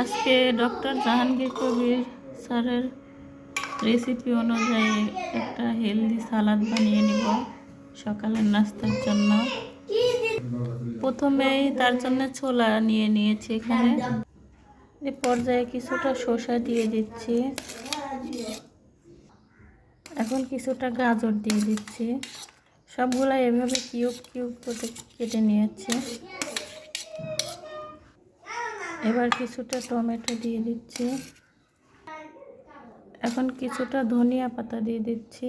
আজকে ডক্টর জাহাঙ্গীর কবির স্যারের রেসিপি অনুযায়ী একটা হেলদি সালাদ বানিয়ে নিব সকালের নাস্তার জন্য। প্রথমেই তার জন্য ছোলা নিয়ে নিয়েছি এখানে। এই পর্যায়ে কিছুটা শসা দিয়ে দিচ্ছি। এখন কিছুটা গাজর দিয়ে দিচ্ছি। সবগুলা এভাবে কিউব কিউব করে কেটে নিয়েছি। এবার কিছুটা টমেটো দিয়ে দিচ্ছি। এখন কিছুটা ধনিয়া পাতা দিয়ে দিচ্ছি।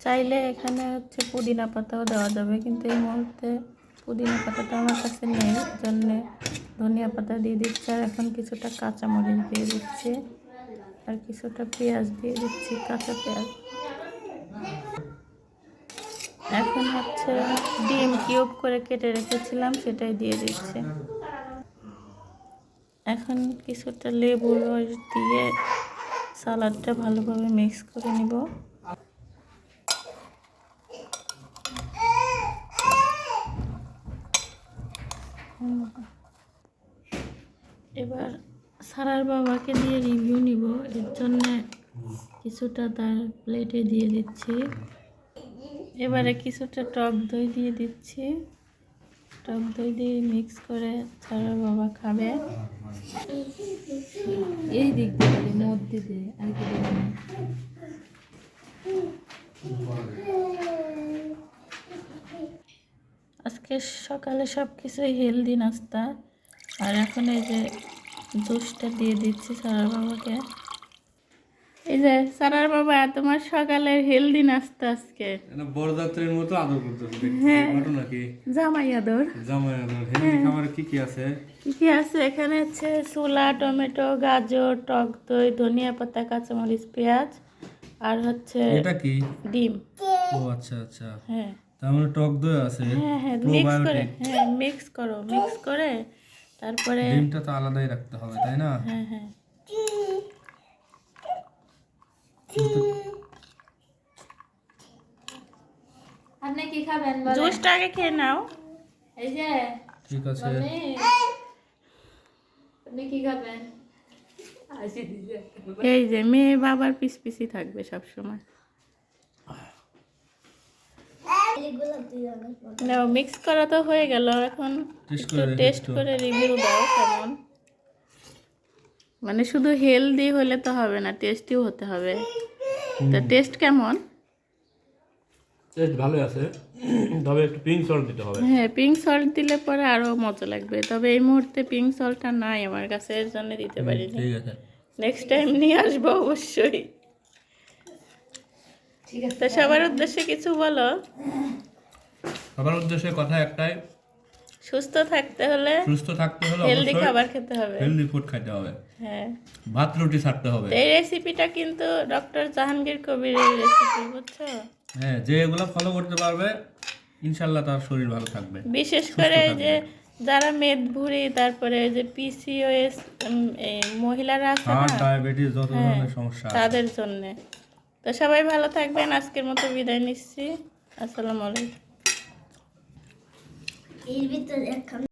চাইলে এখানে হচ্ছে পুদিনা পাতাও দেওয়া যাবে, কিন্তু এই মুহূর্তে পুদিনা পাতাটা আমার কাছে নেই জন্য ধনিয়া পাতা দিয়ে দিচ্ছি। আর এখন কিছুটা কাঁচামরিচ দিয়ে দিচ্ছি, আর কিছুটা পেঁয়াজ দিয়ে দিচ্ছি, কাঁচা পেঁয়াজ। এখন হচ্ছে ডিম কিউব করে কেটে রেখেছিলাম, সেটাই দিয়ে দিচ্ছি। এখন কিছুটা লেবু রস দিয়ে সালাডটা ভালোভাবে মিক্স করে নিব। এবার সারার বাবাকে দিয়ে রিভিউ নিব। এর জন্য কিছুটা তার প্লেটে দিয়ে দিচ্ছি। এবারে কিছুটা টক দই দিয়ে দিচ্ছি। টক দই দিয়ে মিক্স করে সারার বাবা খাবে। এই দিক দিয়ে মধ্যে দিয়ে, আর কি আজকে সকালে সব কিছুই হেলদি নাস্তা। আর এখন এই যে জুসটা দিয়ে দিচ্ছি সারার বাবাকে। এই যে সারার বাবা তোমার সকালের হেলদি নাস্তা আজকে। বরযাত্রীর মতো আদর করতেছে। হ্যাঁ। ঘটনা কি জামাই আদর। জামাই আদর। হেলদি খাবার কি কি আছে? কি কি আছে? এখানে হচ্ছে ছোলা টমেটো গাজর টক দই ধনিয়া পাতা কাঁচামরিচ পেঁয়াজ আর হচ্ছে এটা কি? ডিম। ও আচ্ছা আচ্ছা। হ্যাঁ। তার মানে টক দই আছে? হ্যাঁ হ্যাঁ মিক্স করে হ্যাঁ মিক্স করো মিক্স করে তারপরে ডিমটা তো আলাদাই রাখতে হবে তাই না? হ্যাঁ হ্যাঁ। আপনি কি খাবেন বলেন? জুসটা আগে খেয়ে নাও এই যে ঠিক আছে আপনি আপনি কি খাবেন এই যে মেয়ে বাবার পিস পিসি থাকবে সব সময় নাও মিক্স করা তো হয়ে গেল এখন একটু টেস্ট করে রিভিউ দাও কেমন মানে শুধু হেলদি হলে তো হবে না টেস্টিও হতে হবে তো টেস্ট কেমন? টেস্ট ভালো আছে। তবে একটু পিঙ্ক সল্ট দিতে হবে। হ্যাঁ পিঙ্ক সল্ট দিলে পরে আরও মজা লাগবে। তবে এই মুহূর্তে পিঙ্ক সল্টটা নাই আমার কাছে এর জন্য দিতে পারিনি। ঠিক আছে। নেক্সট টাইম নিয়ে আসব অবশ্যই। ঠিক আছে তো সবার উদ্দেশ্যে কিছু বলো। সবার উদ্দেশ্যে কথা একটাই। সুস্থ থাকতে হলে সুস্থ থাকতে হলে হেলদি খাবার খেতে হবে। হেলদি ফুড খাইতে হবে। হ্যাঁ। ভাত রুটি ছাড়তে হবে। এই রেসিপিটা কিন্তু ডক্টর জাহাঙ্গীর কবিরের রেসিপি বুঝছ? হ্যাঁ যে এগুলো ফলো করতে পারবে ইনশাল্লাহ তার শরীর ভালো থাকবে। বিশেষ করে এই যে যারা মেদভুঁড়ি তারপরে এই যে পিসিওএস মহিলারা আছে না ডায়াবেটিস যত হ্যাঁ, ধরনের সমস্যা তাদের জন্যে। তো সবাই ভালো থাকবেন আজকের মতো বিদায় নিচ্ছি। আসসালামু আলাইকুম। Elbette